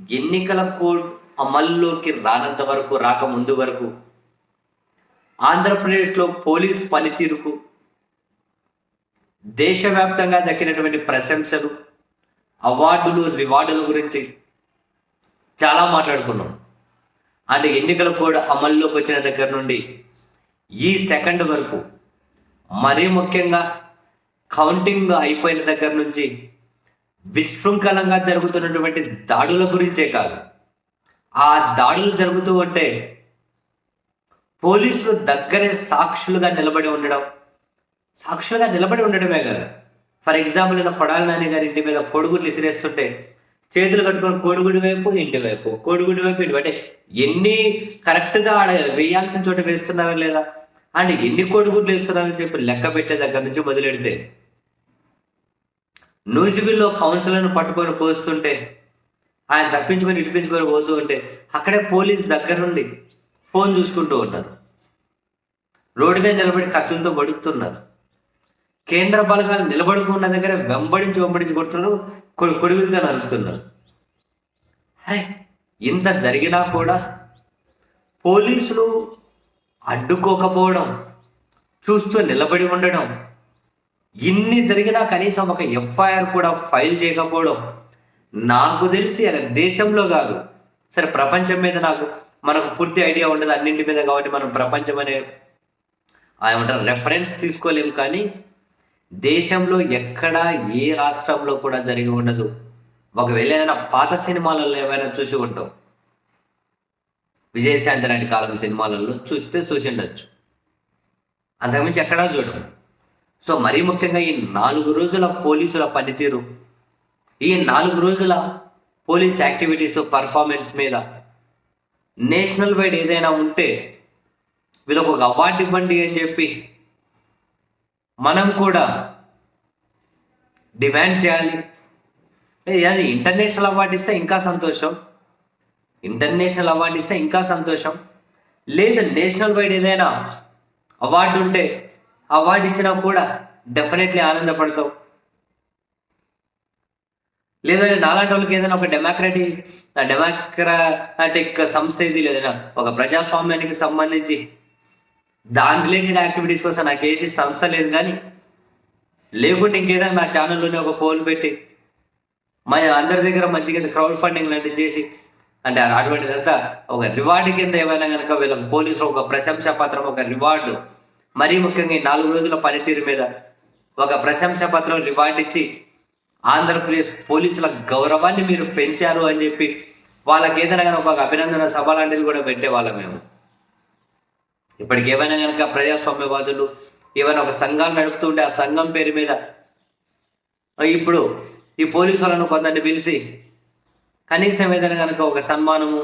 ఎన్నికల కోడ్ అమల్లోకి రానంత వరకు రాకముందు వరకు ఆంధ్రప్రదేశ్లో పోలీస్ పనితీరుకు దేశవ్యాప్తంగా దక్కినటువంటి ప్రశంసలు అవార్డులు రివార్డుల గురించి చాలా మాట్లాడుకున్నాం. అంటే ఎన్నికల కోడ్ అమల్లోకి వచ్చిన దగ్గర నుండి ఈ సెకండ్ వరకు మరీ ముఖ్యంగా కౌంటింగ్ అయిపోయిన దగ్గర నుంచి విశృంఖలంగా జరుగుతున్నటువంటి దాడుల గురించే కాదు. ఆ దాడులు జరుగుతూ ఉంటే పోలీసులు దగ్గరే సాక్షులుగా నిలబడి ఉండడం సాక్షులుగా నిలబడి ఉండడమే కాదు. ఫర్ ఎగ్జాంపుల్ నేను కొడాల నాని గారి ఇంటి మీద కొడుగుడ్లు ఇసిరేస్తుంటే చేతులు కట్టుకొని కోడిగుడి వైపు ఇంటి వైపు కోడిగుడి వైపు ఇంటి అంటే ఎన్ని కరెక్ట్గా ఆడ వేయాల్సిన చోట వేస్తున్నారా లేదా? అండ్ ఎన్ని కోడిగుడ్లు వేస్తున్నారని చెప్పి లెక్క పెట్టే దగ్గర నుంచి మొదలెడితే నూజిబిల్లో కౌన్సిలర్ను పట్టుకొని పోస్తుంటే ఆయన తప్పించుకొని ఇడిపించుకొని పోతూ ఉంటే అక్కడే పోలీస్ దగ్గర నుండి ఫోన్ చూసుకుంటూ ఉంటారు రోడ్డు మీద నిలబడి కత్తులతో బడుతున్నారు కేంద్ర బలగాలు నిలబడుకున్న దగ్గర వెంబడించి వెంబడించి కొడుతున్నారు కొడుగులుగా నరుకుతున్నారు. అరే ఇంత జరిగినా కూడా పోలీసులు అడ్డుకోకపోవడం చూస్తూ నిలబడి ఉండడం ఇన్ని జరిగినా కనీసం ఒక ఎఫ్ఐఆర్ కూడా ఫైల్ చేయకపోవడం నాకు తెలిసి అలా దేశంలో కాదు. సరే ప్రపంచం మీద నాకు మనకు పూర్తి ఐడియా ఉండదు. అన్నింటి మీద కాబట్టి మనం ప్రపంచం అనే ఏమంటారు రెఫరెన్స్ తీసుకోలేము కానీ దేశంలో ఎక్కడ ఏ రాష్ట్రంలో కూడా జరిగి ఉండదు. ఒకవేళ ఏదైనా పాత సినిమాలలో ఏమైనా చూసి ఉంటాం. విజయశాంతి నాటి కాలం సినిమాలలో చూస్తే చూసి ఉండొచ్చు. అంతకుమించి ఎక్కడా చూడము. సో మరీ ముఖ్యంగా ఈ నాలుగు రోజుల పోలీసుల పనితీరు ఈ నాలుగు రోజుల పోలీస్ యాక్టివిటీస్ పర్ఫార్మెన్స్ మీద నేషనల్ వైడ్ ఏదైనా ఉంటే వీళ్ళకు ఒక అవార్డు ఇవ్వండి అని చెప్పి మనం కూడా డిమాండ్ చేయాలి. అది ఇంటర్నేషనల్ అవార్డు ఇస్తే ఇంకా సంతోషం. ఇంటర్నేషనల్ అవార్డు ఇస్తే ఇంకా సంతోషం. లేదు నేషనల్ వైడ్ ఏదైనా అవార్డు ఉంటే అవార్డు ఇచ్చినా కూడా డెఫినెట్లీ ఆనందపడతావు. లేదంటే నాలాంటి వాళ్ళకి ఏదైనా ఒక డెమోక్రటిక్ డెమోక్రాటిక్ సంస్థ ఇది లేదైనా ఒక ప్రజాస్వామ్యానికి సంబంధించి దాని రిలేటెడ్ యాక్టివిటీస్ కోసం నాకు ఏది సంస్థ లేదు కానీ లేకుండా ఇంకేదైనా నా ఛానల్లోనే ఒక పోల్ పెట్టి మా అందరి దగ్గర మంచిగా క్రౌడ్ ఫండింగ్ లాంటివి చేసి అంటే అటువంటిదంతా ఒక రివార్డు కింద ఏమైనా కనుక వీళ్ళకి పోలీసులు ఒక ప్రశంసా పత్రం ఒక రివార్డు మరీ ముఖ్యంగా ఈ నాలుగు రోజుల పనితీరు మీద ఒక ప్రశంస పత్రం రివార్డ్ ఇచ్చి ఆంధ్రప్రదేశ్ పోలీసుల గౌరవాన్ని మీరు పెంచారు అని చెప్పి వాళ్ళకి ఏదైనా కనుక ఒక అభినందన సభ లాంటిది కూడా పెట్టేవాళ్ళం మేము. ఇప్పటికి ఏమైనా కనుక ప్రజాస్వామ్యవాదులు ఏమైనా ఒక సంఘాలు నడుపుతుంటే ఆ సంఘం పేరు మీద ఇప్పుడు ఈ పోలీసు వాళ్ళను కొందరిని పిలిచి కనీసం ఏదైనా కనుక ఒక సన్మానము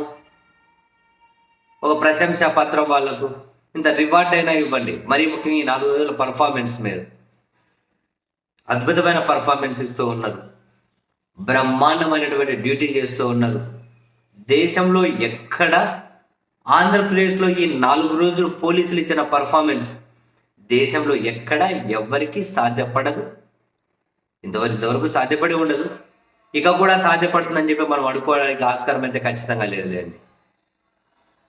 ఒక ప్రశంసా పత్రం వాళ్ళకు ఇంత రివార్డ్ అయినా ఇవ్వండి. మరీ ముఖ్యంగా ఈ నాలుగు రోజుల పర్ఫార్మెన్స్ మీద. అద్భుతమైన పర్ఫార్మెన్స్ ఇస్తూ ఉన్నారు. బ్రహ్మాండమైనటువంటి డ్యూటీ చేస్తూ ఉన్నారు. దేశంలో ఎక్కడ ఆంధ్రప్రదేశ్లో ఈ నాలుగు రోజులు పోలీసులు ఇచ్చిన పర్ఫార్మెన్స్ దేశంలో ఎక్కడ ఎవ్వరికి సాధ్యపడదు. ఇంతవరకు ఇంతవరకు సాధ్యపడి ఉండదు. ఇక కూడా సాధ్యపడుతుందని చెప్పి మనం అనుకోవడానికి ఆస్కారం అయితే ఖచ్చితంగా లేదులేండి.